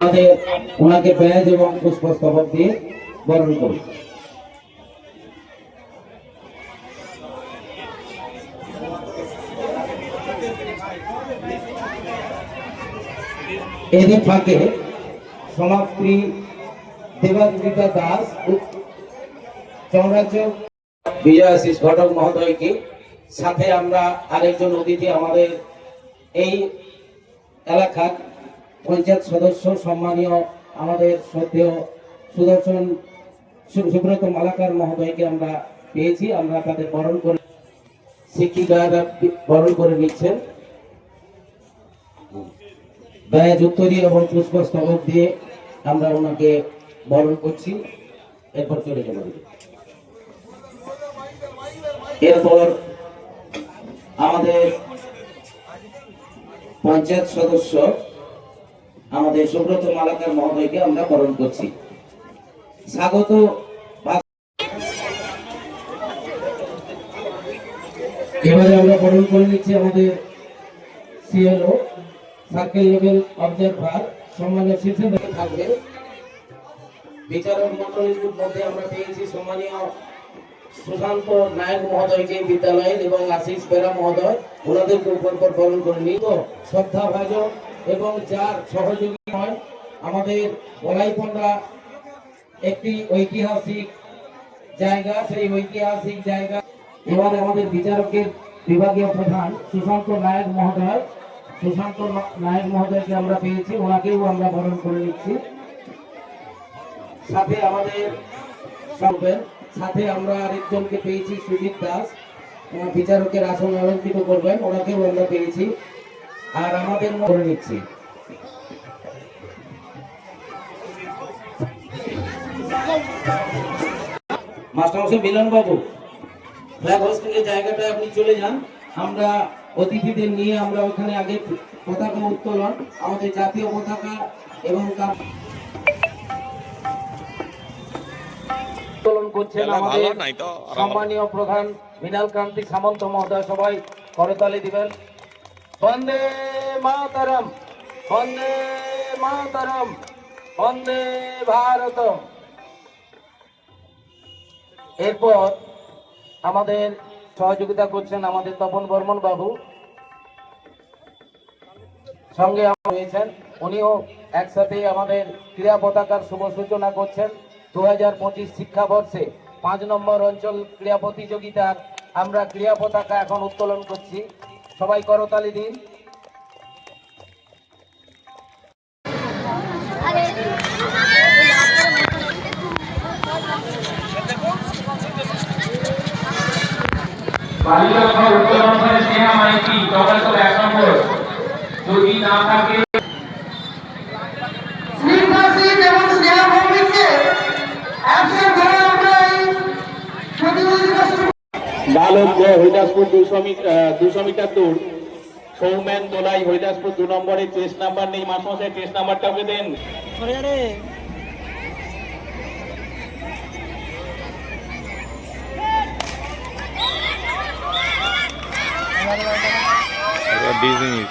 আমাদের ওনাকে ব্যাজ এবং পুষ্পস্তবক দিয়ে বরণ করি এদের ফাঁকে সমাপ্তি দেবাদিতা দাস চৌরাচ বিজয়াশিস ঘটক মহোদয়কে সাথে আমরা আরেকজন অতিথি আমাদের এই এলাকার পঞ্চায়েত সদস্য সম্মানীয় আমাদের শ্রদ্ধেয় সুদর্শন সুব্রত মালাকার মহোদয়কে আমরা পেয়েছি, আমরা তাদের বরণ করে শিক্ষিকারা বরণ করে নিচ্ছেন। ব্যয় উত্তরী এবং পুষ্পস্তবক দিয়ে আমরা ওনাকে বরণ করছি। এরপর চলে যাব এরপর আমাদের পঞ্চায়েত সদস্য আমাদের সুব্রত মালাকার মহোদয়কে আমরা বরণ করছি। স্বাগত। এবারে আমরা বরণ করে নিচ্ছি আমাদের সিএলও সার্কেল লেভেল অবজারভার সম্মানীয় শীর্ষে থাকবে। বিচারক মন্ডলীর মধ্যে আমরা পেয়েছি সম্মানীয় সুশান্ত নায়ক মহোদয়কে বিদ্যালয়ের এবং আশিস বেরা মহোদয়, ওনাদেরকে উপর পর বরণ করে নিত শ্রদ্ধা ভাজন এবং যার সহযোগী হয় আমাদের বলাইপন্ডা একটি ঐতিহাসিক জায়গা, সেই ঐতিহাসিক জায়গা। এবারে আমাদের বিচারকের বিভাগীয় প্রধান সুশান্ত নায়ক মহোদয়। সুশান্ত নায়ক মহোদয়কে আমরা পেয়েছি, ওনাকেও আমরা বরণ করে নিচ্ছি। সাথে আমাদের সাথে আমরা আরেকজনকে পেয়েছি, সুজিত দাস। বিচারকের আসন অলঙ্কৃত করবেন, ওনাকেও আমরা পেয়েছি। আর আমাদের করে নিচ্ছি। মাস্টারমশাই মিলন বাবু ফ্ল্যাগ হোস্টিং এর জায়গাটায় আপনি চলে যান। আমরা অতিথিদের নিয়ে আমরা ওখানে আগে পতাকা উত্তোলন আমাদের জাতীয় পতাকা এবং তার উত্তোলন করছেন আমাদের সম্মানীয় প্রধান মৃণাল কান্তি সামন্ত মহোদয়। সবাই করতালি দিবেন। বন্দে মাতরম বন্দে মাতরম বন্দে ভারত এরপর আমাদের সহযোগিতা করছেন আমাদের তপন বর্মন বাবু। সঙ্গে রয়েছেন, উনিও একসাথে আমাদের ক্রীড়া পতাকার শুভ সূচনা করছেন। দু হাজার পঁচিশ শিক্ষাবর্ষে পাঁচ নম্বর অঞ্চল ক্রীড়া প্রতিযোগিতার আমরা ক্রীড়া পতাকা এখন উত্তোলন করছি। সবাই করতালি দিন। বালিকা উচ্চ অঞ্চলে স্নেহা মাইতি চকালতল এক নম্বর। যদি না থাকে বালক গ হরিদাসপুর দুশো মিটার দুশো মিটার দূর সৌমেন দোলাই হরিদাসপুর দু নম্বরে টেস্ট নাম্বার নেই। মাসমশাই টেস্ট নাম্বারটা ওকে দেন। বিজনেস